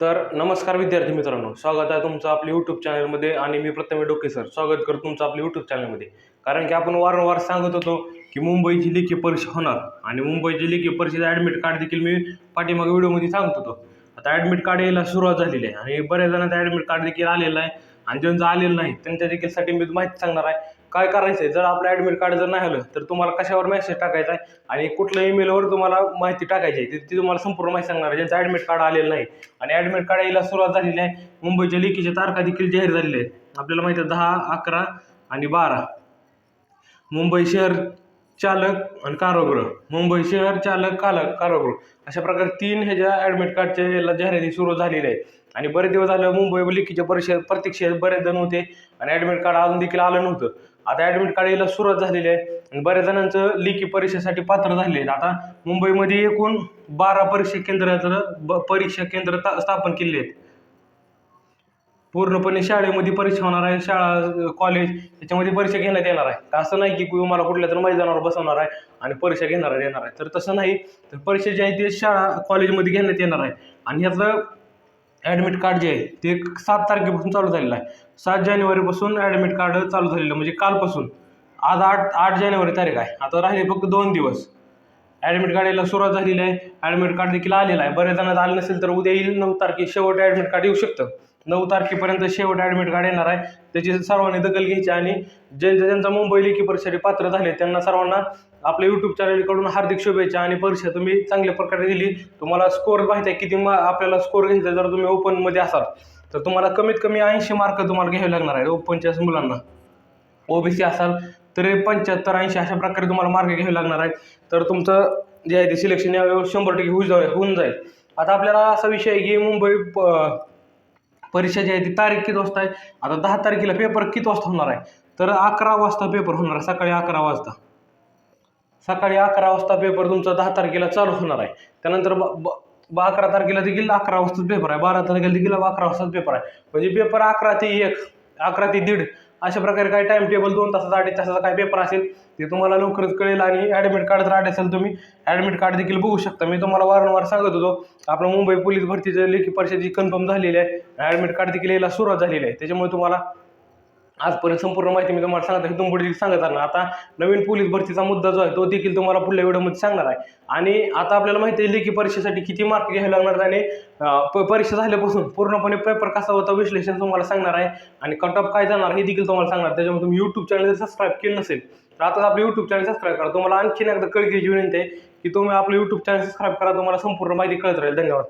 तर नमस्कार विद्यार्थी मित्रांनो स्वागत आहे तुमचं आपल्या यूट्यूब चॅनलमध्ये आणि मी प्रथमे डोके सर. स्वागत करतो तुमचं आपल्या यूट्यूब चॅनलमध्ये कारण की आपण वारंवार सांगत होतो की मुंबईची लेखी परीक्षा होणार आणि मुंबईची लेखी परीक्षेचं ॲडमिट कार्ड देखील मी पाठीमागे व्हिडिओमध्ये सांगत होतो. आता ॲडमिट कार्ड यायला सुरुवात झालेली आहे आणि बऱ्याच जणांचं ॲडमिट कार्ड देखील आलेलं आहे आणि ज्यांचं आलेलं नाही त्यांच्या देखील साठी मी माहिती सांगणार आहे. काय करायचं आहे जर आपलं ॲडमिट कार्ड जर नाही आलं तर तुम्हाला कशावर मेसेज टाकायचा आहे? आणि कुठल्या ईमेलवर तुम्हाला माहिती टाकायची आहे? ती ती तुम्हाला संपूर्ण माहिती सांगणार आहे. ज्यांचं ॲडमिट कार्ड आलेलं नाही. आणि ॲडमिट कार्ड यायला सुरुवात झालेली आहे. मुंबईच्या लेखीच्या तारखा देखील जाहीर झालेल्या आहेत. आपल्याला माहिती आहे दहा अकरा आणि बारा. मुंबई शहर चालक आणि कारागृह मुंबई शहर चालक कालक कारागृह अशा प्रकारे तीन ह्याच्या ॲडमिट कार्डच्या याला जाहिराती सुरू झालेल्या आहेत. आणि बरेच दिवस झालं मुंबई लिखीच्या परीक्षे प्रतीक्षेत बरेच जण होते आणि ॲडमिट कार्ड अजून देखील आलं नव्हतं. आता ॲडमिट कार्ड यायला सुरुवात झालेली आहे आणि बऱ्याच जणांचं लेखी परीक्षेसाठी पात्र झालेले आहेत. आता मुंबईमध्ये एकूण बारा परीक्षा केंद्राचं ब परीक्षा केंद्र ता- स्थापन केले आहेत. पूर्णपणे शाळेमध्ये परीक्षा होणार आहे शाळा कॉलेज त्याच्यामध्ये परीक्षा घेण्यात येणार आहे. तर असं नाही की मला कुठल्या तर मैदानावर बसवणार आहे आणि परीक्षा घेणार येणार आहे. तर तसं नाही. तर परीक्षा जी आहे ती शाळा कॉलेजमध्ये घेण्यात येणार आहे. आणि ह्याचं ॲडमिट कार्ड जे आहे ते सात तारखेपासून चालू झालेलं आहे. सात जानेवारीपासून ॲडमिट कार्ड चालू झालेलं म्हणजे कालपासून. आज आठ आठ जानेवारी तारीख आहे. आता राहिले फक्त दोन दिवस. ॲडमिट कार्ड यायला सुरुवात झालेली आहे. ॲडमिट कार्ड देखील आलेलं आहे. बऱ्याच जणांना आलं नसेल तर उद्या येईल नऊ तारखे. शेवट ॲडमिट कार्ड येऊ शकतं. नऊ तारखेपर्यंत शेवट ॲडमिट कार्ड येणार आहे. त्याची सर्वांनी दखल घ्यायची आणि ज्यांच्या ज्यांचा मुंबई लेखी परीक्षेसाठी पात्र झाले त्यांना सर्वांना आपल्या यूट्यूब चॅनलकडून हार्दिक शुभेच्छा आणि परीक्षा तुम्ही चांगल्या प्रकारे दिली. तुम्हाला स्कोर माहिती आहे किती मा आपल्याला स्कोअर घ्यायचा जर तुम्ही ओपनमध्ये असाल. तर तुम्हाला कमीत कमी ऐंशी मार्क तुम्हाला घ्यावे लागणार आहेत ओपनच्या मुलांना. ओबीसी असाल तर पंच्याहत्तर ऐंशी अशा प्रकारे तुम्हाला मार्क घ्यावे लागणार आहेत. तर तुमचं जे आहे ते सिलेक्शन यावेळेवर शंभर टक्के होऊ जाऊ होऊन जाईल. आता आपल्याला असा विषय आहे की मुंबई प- परीक्षा जी आहे ती तारीख किती वाजता आहे? आता दहा तारखेला पेपर किती वाजता होणार आहे? तर अकरा वाजता पेपर होणार आहे सकाळी अकरा वाजता. सकाळी अकरा वाजता पेपर तुमचा दहा तारखेला चालू होणार आहे. त्यानंतर ब ब- अकरा तारखेला देखील अकरा वाजताच पेपर आहे बारा तारखेला देखील अकरा वाजताच पेपर आहे. म्हणजे पेपर अकरा ते एक अकरा ते दीड अशा प्रकारे काय टाइम टेबल दोन तासाचा अडीच तासाचा काय पेपर असेल ते तुम्हाला लवकरच कळेल आणि ॲडमिट कार्ड जर असेल तुम्ही ॲडमिट कार्ड देखील बघू शकता. मी तुम्हाला वारंवार सांगत होतो आपलं मुंबई पोलीस भरतीचं लेखी परीक्षेची कन्फर्म झालेली आहे. ॲडमिट कार्ड देखील यायला सुरुवात झालेली आहे. त्याच्यामुळे तुम्हाला आजपर्यंत संपूर्ण माहिती मी तुम्हाला सांगत आहे तुम्ही पुढे सांगत आहे आता नवीन पोलीस भरतीचा मुद्दा जो आहे तो देखील तुम्हाला पुढल्या व्हिडिओमध्ये सांगणार आहे. आणि आता आपल्याला माहिती आहे लेखी परीक्षेसाठी किती मार्क घ्यावे लागणार आणि प- परीक्षा झाल्यापासून पूर्णपणे पेपर कसा होता विश्लेषण तुम्हाला सांगणार आहे. आणि कट ऑफ काय जाणार हे देखील तुम्हाला सांगणार त्याच्यामुळे तुम्ही यूट्यूब चॅनल जर सबस्क्राईब केलं नसेल तर आता आपलं यूट्यूब चॅनल सबस्क्राईब करा. तुम्हाला आणखीन एकदा कळकीची विनंती आहे की तुम्ही आपलं यूट्यूब चॅनल सबस्क्राईब करा. तुम्हाला संपूर्ण माहिती कळत राहील. धन्यवाद.